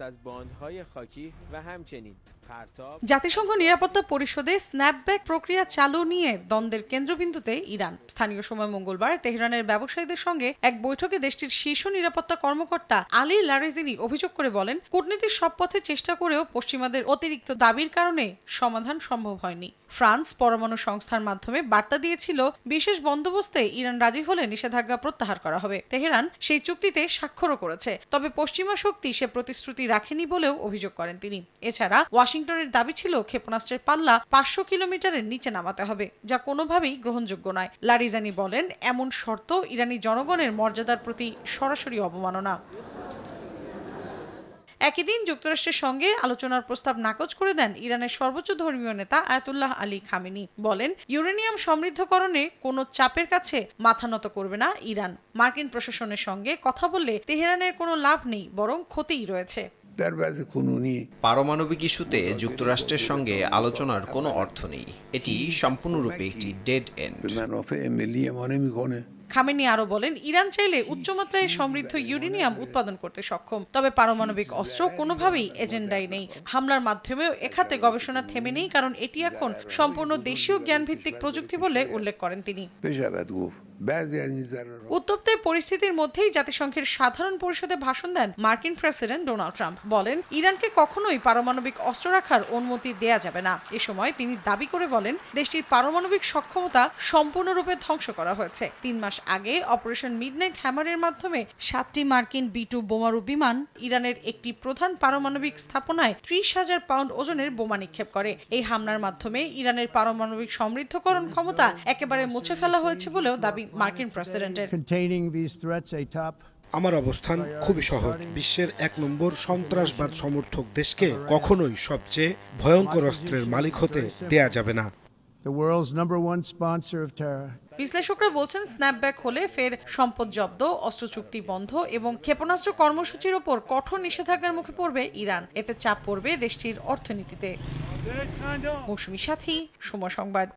از باندهای خاکی و همچنین پرتاب জাতিসংঘ নিরাপত্তা পরিষদে স্ন্যাপব্যাক প্রক্রিয়া চালু নিয়ে দ্বন্দ্বের কেন্দ্রবিন্দুতে ইরান স্থানীয় সময় মঙ্গলবার তেহরানের ব্যবসায়ীদের সঙ্গে এক বৈঠকে দেশটির শীর্ষ নিরাপত্তা কর্মকর্তা আলী লারেজিনি অভিযোগ করে বলেন কূটনীতির সব পথে চেষ্টা করেও পশ্চিমাদের অতিরিক্ত দাবির কারণে সমাধান সম্ভব হয়নি ফ্রান্স পরমাণু সংস্থার মাধ্যমে বার্তা দিয়েছিল বিশেষ বন্দোবস্তে ইরান রাজি হলে নিষেধাজ্ঞা প্রত্যাহার করা হবে তেহরান সেই চুক্তিতে স্বাক্ষরও করেছে তবে পশ্চিমা শক্তি সে প্রতিশ্রুতি রাখেনি বলেও অভিযোগ করেন তিনি। এছাড়া ওয়াশিংটনের দাবি ছিল, ক্ষেপণাস্ত্রের পাল্লা পাঁচশো কিলোমিটারের নিচে নামাতে হবে, যা কোনোভাবেই গ্রহণযোগ্য নয়। লারিজানি বলেন, এমন শর্ত ইরানি জনগণের মর্যাদার প্রতি সরাসরি অবমাননা। একই দিন যুক্তরাষ্ট্রের সঙ্গে আলোচনার প্রস্তাব নাকচ করে দেন ইরানের সর্বোচ্চ ধর্মীয় নেতা আয়াতুল্লাহ আলী খামেনি। বলেন ইউরেনিয়াম সমৃদ্ধকরণে কোনো চাপের কাছে মাথা নত করবে না ইরান। মার্কিন প্রশাসনের সঙ্গে কথা বললে তেহরানের কোনো লাভ নেই বরং ক্ষতিই রয়েছে। পারমাণবিক ইস্যুতে যুক্তরাষ্ট্রের সঙ্গে আলোচনার কোনো অর্থ নেই। এটি সম্পূর্ণরূপে একটি ডেড এন্ড খামেনি আরও বলেন ইরান চাইলে উচ্চমাত্রায় সমৃদ্ধ ইউরেনিয়াম উৎপাদন করতে সক্ষম। তবে পারমাণবিক অস্ত্র কোনোভাবেই এজেন্ডায় নেই। হামলার মাধ্যমেও এখাতে গবেষণা থেমে নেই কারণ এটি এখন সম্পূর্ণ দেশীয় জ্ঞানভিত্তিক প্রযুক্তি বলে উল্লেখ করেন তিনি। উত্তপ্ত পরিস্থিতির মধ্যেই জাতিসংঘের সাধারণ পরিষদে ভাষণ দেন মার্কিন প্রেসিডেন্ট ডোনাল্ড ট্রাম্প। বলেন ইরানকে কখনোই পারমাণবিক অস্ত্র রাখার অনুমতি দেয়া যাবে না। এ সময় তিনি দাবি করে বলেন দেশটির পারমাণবিক সক্ষমতা সম্পূর্ণরূপে ধ্বংস করা হয়েছে। তিন মাস আগে অপারেশন মিডনাইট হ্যামারের মাধ্যমে সাতটি মার্কিন বি টু বোমারু বিমান ইরানের একটি প্রধান পারমাণবিক স্থাপনায় ত্রিশ হাজার পাউন্ড ওজনের বোমা নিক্ষেপ করে। এই হামলার মাধ্যমে ইরানের পারমাণবিক সমৃদ্ধকরণ ক্ষমতা একেবারে মুছে ফেলা হয়েছে বলেও দাবি মার্কিন প্রেসিডেন্টের। আমার অবস্থান খুবই সহজ। বিশ্বের এক নম্বর সন্ত্রাসবাদ সমর্থক দেশকে কখনোই সবচেয়ে ভয়ঙ্কর অস্ত্রের মালিক হতে দেয়া যাবে না। The world's number one sponsor of terror. বিশ্লেষকরা বলছেন, স্ন্যাপব্যাক হলে ফের সম্পদ জব্দ, অস্ত্র চুক্তি বন্ধ এবং ক্ষেপণাস্ত্র কর্মসূচির ওপর কঠোর নিষেধাজ্ঞার মুখে পড়বে ইরান। এতে চাপ পড়বে দেশটির অর্থনীতিতে। মৌসুমী সাথী, সময় সংবাদ।